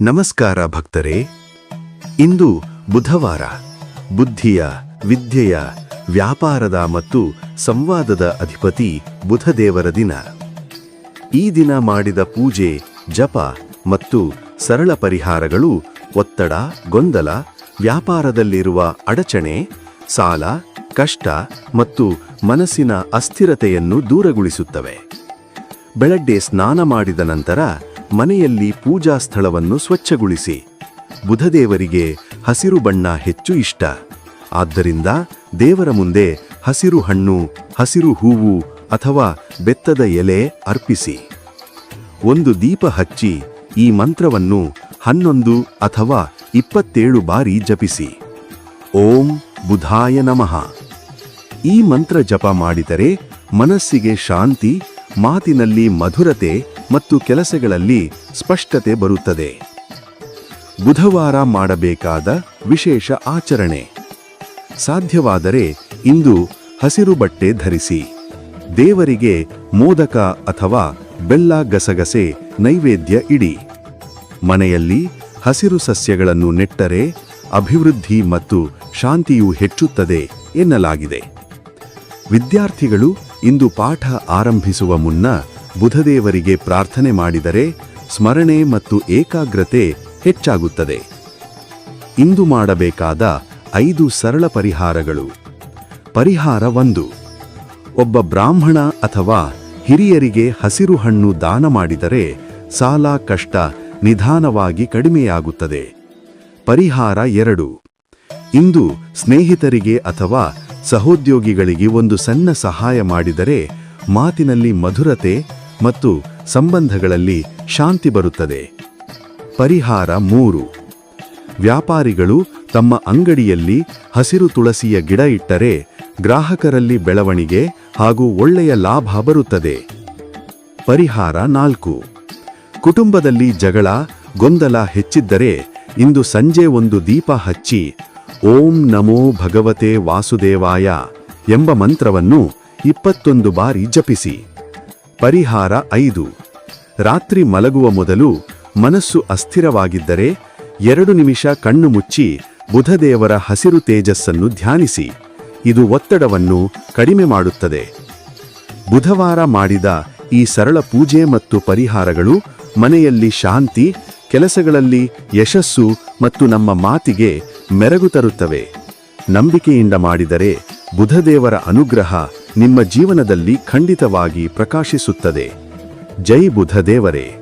ನಮಸ್ಕಾರ ಭಕ್ತರೇ. ಇಂದು ಬುಧವಾರ, ಬುದ್ಧಿಯ, ವಿದ್ಯೆಯ, ವ್ಯಾಪಾರದ ಮತ್ತು ಸಂವಾದದ ಅಧಿಪತಿ ಬುಧದೇವರ ದಿನ. ಈ ದಿನ ಮಾಡಿದ ಪೂಜೆ, ಜಪ ಮತ್ತು ಸರಳ ಪರಿಹಾರಗಳು ಒತ್ತಡ, ಗೊಂದಲ, ವ್ಯಾಪಾರದಲ್ಲಿರುವ ಅಡಚಣೆ, ಸಾಲ, ಕಷ್ಟ ಮತ್ತು ಮನಸ್ಸಿನ ಅಸ್ಥಿರತೆಯನ್ನು ದೂರಗೊಳಿಸುತ್ತವೆ. ಬೆಳಗ್ಗೆ ಸ್ನಾನ ಮಾಡಿದ ನಂತರ ಮನೆಯಲ್ಲಿ ಪೂಜಾ ಸ್ಥಳವನ್ನು ಸ್ವಚ್ಛಗೊಳಿಸಿ. ಬುಧದೇವರಿಗೆ ಹಸಿರು ಬಣ್ಣ ಹೆಚ್ಚು ಇಷ್ಟ. ಆದ್ದರಿಂದ ದೇವರ ಮುಂದೆ ಹಸಿರು ಹಣ್ಣು, ಹಸಿರು ಹೂವು ಅಥವಾ ಬೆತ್ತದ ಎಲೆ ಅರ್ಪಿಸಿ. ಒಂದು ದೀಪ ಹಚ್ಚಿ ಈ ಮಂತ್ರವನ್ನು ಹನ್ನೊಂದು ಅಥವಾ ಇಪ್ಪತ್ತೇಳು ಬಾರಿ ಜಪಿಸಿ. ಓಂ ಬುಧಾಯ ನಮಃ. ಈ ಮಂತ್ರ ಜಪ ಮಾಡಿದರೆ ಮನಸ್ಸಿಗೆ ಶಾಂತಿ ಮಾತಿನಲ್ಲಿ ಮಧುರತೆ ಮತ್ತು ಕೆಲಸಗಳಲ್ಲಿ ಸ್ಪಷ್ಟತೆ ಬರುತ್ತದೆ. ಬುಧವಾರ ಮಾಡಬೇಕಾದ ವಿಶೇಷ ಆಚರಣೆ. ಸಾಧ್ಯವಾದರೆ ಇಂದು ಹಸಿರು ಬಟ್ಟೆ ಧರಿಸಿ. ದೇವರಿಗೆ ಮೋದಕ ಅಥವಾ ಬೆಲ್ಲ ಗಸಗಸೆ ನೈವೇದ್ಯ ಇಡಿ. ಮನೆಯಲ್ಲಿ ಹಸಿರು ಸಸ್ಯಗಳನ್ನು ನೆಟ್ಟರೆ ಅಭಿವೃದ್ಧಿ ಮತ್ತು ಶಾಂತಿಯು ಹೆಚ್ಚುತ್ತದೆ ಎನ್ನಲಾಗಿದೆ. ವಿದ್ಯಾರ್ಥಿಗಳು ಇಂದು ಪಾಠ ಆರಂಭಿಸುವ ಮುನ್ನ ಬುಧದೇವರಿಗೆ ಪ್ರಾರ್ಥನೆ ಮಾಡಿದರೆ ಸ್ಮರಣೆ ಮತ್ತು ಏಕಾಗ್ರತೆ ಹೆಚ್ಚಾಗುತ್ತದೆ. ಇಂದು ಮಾಡಬೇಕಾದ ಐದು ಸರಳ ಪರಿಹಾರಗಳು. ಪರಿಹಾರ ಒಂದು. ಒಬ್ಬ ಬ್ರಾಹ್ಮಣ ಅಥವಾ ಹಿರಿಯರಿಗೆ ಹಸಿರು ಹಣ್ಣು ದಾನ ಮಾಡಿದರೆ ಸಾಲ ಕಷ್ಟ ನಿಧಾನವಾಗಿ ಕಡಿಮೆಯಾಗುತ್ತದೆ. ಪರಿಹಾರ ಎರಡು. ಇಂದು ಸ್ನೇಹಿತರಿಗೆ ಅಥವಾ ಸಹೋದ್ಯೋಗಿಗಳಿಗೆ ಒಂದು ಸಣ್ಣ ಸಹಾಯ ಮಾಡಿದರೆ ಮಾತಿನಲ್ಲಿ ಮಧುರತೆ ಮತ್ತು ಸಂಬಂಧಗಳಲ್ಲಿ ಶಾಂತಿ ಬರುತ್ತದೆ. ಪರಿಹಾರ ಮೂರು. ವ್ಯಾಪಾರಿಗಳು ತಮ್ಮ ಅಂಗಡಿಯಲ್ಲಿ ಹಸಿರು ತುಳಸಿಯ ಗಿಡ ಇಟ್ಟರೆ ಗ್ರಾಹಕರಲ್ಲಿ ಬೆಳವಣಿಗೆ ಹಾಗೂ ಒಳ್ಳೆಯ ಲಾಭ ಬರುತ್ತದೆ. ಪರಿಹಾರ ನಾಲ್ಕು. ಕುಟುಂಬದಲ್ಲಿ ಜಗಳ, ಗೊಂದಲ ಹೆಚ್ಚಿದ್ದರೆ ಇಂದು ಸಂಜೆ ಒಂದು ದೀಪ ಹಚ್ಚಿ ಓಂ ನಮೋ ಭಗವತೆ ವಾಸುದೇವಾಯ ಎಂಬ ಮಂತ್ರವನ್ನು ಇಪ್ಪತ್ತೊಂದು ಬಾರಿ ಜಪಿಸಿ. ಪರಿಹಾರ ಐದು. ರಾತ್ರಿ ಮಲಗುವ ಮೊದಲು ಮನಸ್ಸು ಅಸ್ಥಿರವಾಗಿದ್ದರೆ ಎರಡು ನಿಮಿಷ ಕಣ್ಣು ಮುಚ್ಚಿ ಬುಧದೇವರ ಹಸಿರು ತೇಜಸ್ಸನ್ನು ಧ್ಯಾನಿಸಿ. ಇದು ಒತ್ತಡವನ್ನು ಕಡಿಮೆ ಮಾಡುತ್ತದೆ. ಬುಧವಾರ ಮಾಡಿದ ಈ ಸರಳ ಪೂಜೆ ಮತ್ತು ಪರಿಹಾರಗಳು ಮನೆಯಲ್ಲಿ ಶಾಂತಿ, ಕೆಲಸಗಳಲ್ಲಿ ಯಶಸ್ಸು ಮತ್ತು ನಮ್ಮ ಮಾತಿಗೆ ಮೆರಗು ತರುತ್ತವೆ. ನಂಬಿಕೆಯಿಂದ ಮಾಡಿದರೆ ಬುಧದೇವರ ಅನುಗ್ರಹ ನಿಮ್ಮ ಜೀವನದಲ್ಲಿ ಖಂಡಿತವಾಗಿ ಪ್ರಕಾಶಿಸುತ್ತದೆ. ಜೈ ಬುಧದೇವರೇ.